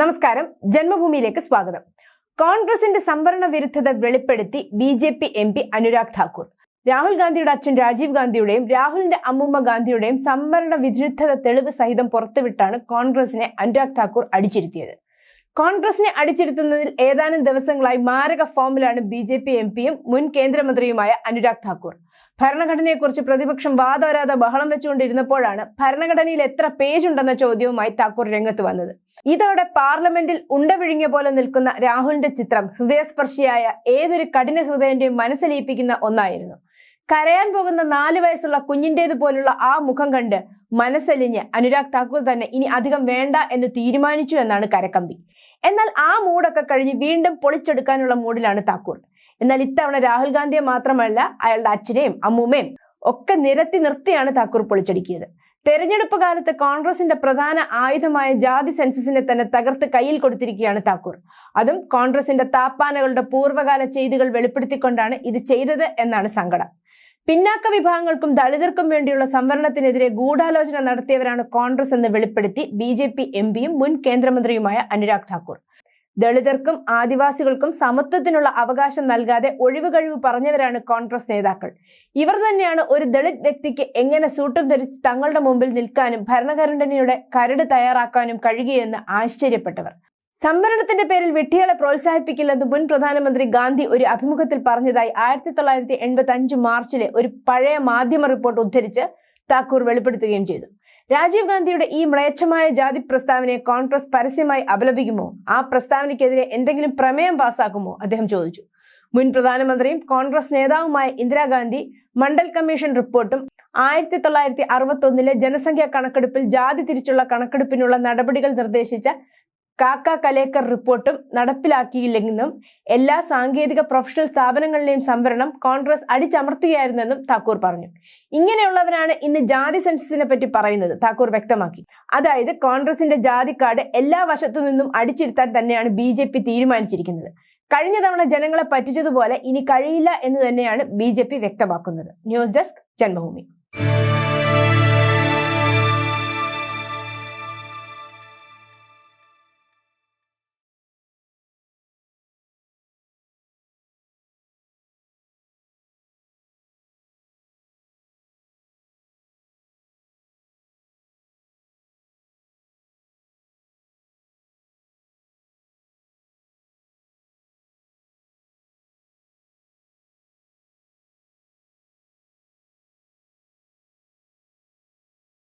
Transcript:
നമസ്കാരം. ജന്മഭൂമിയിലേക്ക് സ്വാഗതം. കോൺഗ്രസിന്റെ സംവരണ വിരുദ്ധത വെളിപ്പെടുത്തി B J P M P Anurag Thakur. Rahul ഗാന്ധിയുടെ അച്ഛൻ രാജീവ് ഗാന്ധിയുടെയും രാഹുലിന്റെ അമ്മുമ്മ ഗാന്ധിയുടെയും സംവരണ വിരുദ്ധത തെളിവ് സഹിതം പുറത്തുവിട്ടാണ് കോൺഗ്രസിനെ അനുരാഗ് ഠാക്കൂർ അടിച്ചിരുത്തിയത്. കോൺഗ്രസിനെ അടിച്ചിരുത്തുന്നതിൽ ഏതാനും ദിവസങ്ങളായി മാരക ഫോമിലാണ് ബി ജെ പി എം പിയും മുൻ കേന്ദ്രമന്ത്രിയുമായ അനുരാഗ് ഠാക്കൂർ ഭരണഘടനയെക്കുറിച്ച് പ്രതിപക്ഷം വാദോരാതെ ബഹളം വെച്ചുകൊണ്ടിരുന്നപ്പോഴാണ് ഭരണഘടനയിൽ എത്ര പേജ് ഉണ്ടെന്ന ചോദ്യവുമായി താക്കൂർ രംഗത്ത് വന്നത്. ഇതോടെ പാർലമെന്റിൽ ഉണ്ടവിഴുങ്ങിയ പോലെ നിൽക്കുന്ന രാഹുലിന്റെ ചിത്രം ഹൃദയസ്പർശിയായ ഏതൊരു കഠിന ഹൃദയന്റെയും മനസ്സിലയിപ്പിക്കുന്ന ഒന്നായിരുന്നു. കരയാൻ പോകുന്ന നാല് വയസ്സുള്ള കുഞ്ഞിന്റേത് പോലുള്ള ആ മുഖം കണ്ട് മനസ്സലിഞ്ഞ് അനുരാഗ് താക്കൂർ തന്നെ ഇനി അധികം വേണ്ട എന്ന് തീരുമാനിച്ചു എന്നാണ് കരക്കമ്പി. എന്നാൽ ആ മൂടൊക്കെ കഴിഞ്ഞ് വീണ്ടും പൊളിച്ചെടുക്കാനുള്ള മൂഡിലാണ് താക്കൂർ. എന്നാൽ ഇത്തവണ രാഹുൽ ഗാന്ധിയെ മാത്രമല്ല അയാളുടെ അച്ഛനെയും അമ്മൂമ്മയും ഒക്കെ നിരത്തി നിർത്തിയാണ് താക്കൂർ പൊളിച്ചടുക്കിയത്. തെരഞ്ഞെടുപ്പ് കാലത്ത് കോൺഗ്രസിന്റെ പ്രധാന ആയുധമായ ജാതി സെൻസസിനെ തന്നെ തകർത്ത് കയ്യിൽ കൊടുത്തിരിക്കുകയാണ് താക്കൂർ. അതും കോൺഗ്രസിന്റെ താപ്പാനകളുടെ പൂർവകാല ചെയ്തികൾ വെളിപ്പെടുത്തിക്കൊണ്ടാണ് ഇത് ചെയ്തത് എന്നാണ് സങ്കടം. പിന്നാക്ക വിഭാഗങ്ങൾക്കും ദളിതർക്കും വേണ്ടിയുള്ള സംവരണത്തിനെതിരെ ഗൂഢാലോചന നടത്തിയവരാണ് കോൺഗ്രസ് എന്ന് വെളിപ്പെടുത്തി ബി ജെ പി എം പിയും മുൻ കേന്ദ്രമന്ത്രിയുമായ അനുരാഗ് ഠാക്കൂർ. ദളിതർക്കും ആദിവാസികൾക്കും സമത്വത്തിനുള്ള അവകാശം നൽകാതെ ഒഴിവുകഴിവ് പറഞ്ഞവരാണ് കോൺഗ്രസ് നേതാക്കൾ. ഇവർ തന്നെയാണ് ഒരു ദളിത് വ്യക്തിക്ക് എങ്ങനെ സൂട്ടും ധരിച്ച് തങ്ങളുടെ മുമ്പിൽ നിൽക്കാനും ഭരണഘടനയുടെ കരട് തയ്യാറാക്കാനും കഴിയുകയെന്ന് ആശ്ചര്യപ്പെട്ടവർ. സംവരണത്തിന്റെ പേരിൽ വിട്ടികളെ പ്രോത്സാഹിപ്പിക്കില്ലെന്ന് മുൻ പ്രധാനമന്ത്രി ഗാന്ധി ഒരു അഭിമുഖത്തിൽ പറഞ്ഞതായി ആയിരത്തി തൊള്ളായിരത്തി എൺപത്തി അഞ്ച് മാർച്ചിലെ ഒരു പഴയ മാധ്യമ റിപ്പോർട്ട് ഉദ്ധരിച്ച് താക്കൂർ വെളിപ്പെടുത്തുകയും ചെയ്തു. രാജീവ് ഗാന്ധിയുടെ ഈ മ്ലേച്ഛമായ ജാതി പ്രസ്താവനയെ കോൺഗ്രസ് പരസ്യമായി അപലപിക്കുമോ? ആ പ്രസ്താവനയ്ക്കെതിരെ എന്തെങ്കിലും പ്രമേയം പാസാക്കുമോ? അദ്ദേഹം ചോദിച്ചു. മുൻ പ്രധാനമന്ത്രിയും കോൺഗ്രസ് നേതാവുമായ ഇന്ദിരാഗാന്ധി മണ്ഡൽ കമ്മീഷൻ റിപ്പോർട്ടും ആയിരത്തി തൊള്ളായിരത്തി അറുപത്തി ഒന്നിലെ ജനസംഖ്യാ കണക്കെടുപ്പിൽ ജാതി തിരിച്ചുള്ള കണക്കെടുപ്പിനുള്ള നടപടികൾ നിർദ്ദേശിച്ച കാക്ക കലേക്കർ റിപ്പോർട്ടും നടപ്പിലാക്കിയില്ലെന്നും എല്ലാ സാങ്കേതിക പ്രൊഫഷണൽ സ്ഥാപനങ്ങളിലെയും സംവരണം കോൺഗ്രസ് അടിച്ചമർത്തുകയായിരുന്നെന്നും താക്കൂർ പറഞ്ഞു. ഇങ്ങനെയുള്ളവരാണ് ഇന്ന് ജാതി സെൻസസിനെ പറ്റി പറയുന്നത് താക്കൂർ വ്യക്തമാക്കി. അതായത് കോൺഗ്രസിന്റെ ജാതി കാർഡ് എല്ലാ വശത്തു നിന്നും അടിച്ചിരുത്താൻ തന്നെയാണ് ബി ജെ പി തീരുമാനിച്ചിരിക്കുന്നത്. കഴിഞ്ഞ തവണ ജനങ്ങളെ പറ്റിച്ചതുപോലെ ഇനി കഴിയില്ല എന്ന് തന്നെയാണ് ബി ജെ പി വ്യക്തമാക്കുന്നത്. News desk Janmabhumi.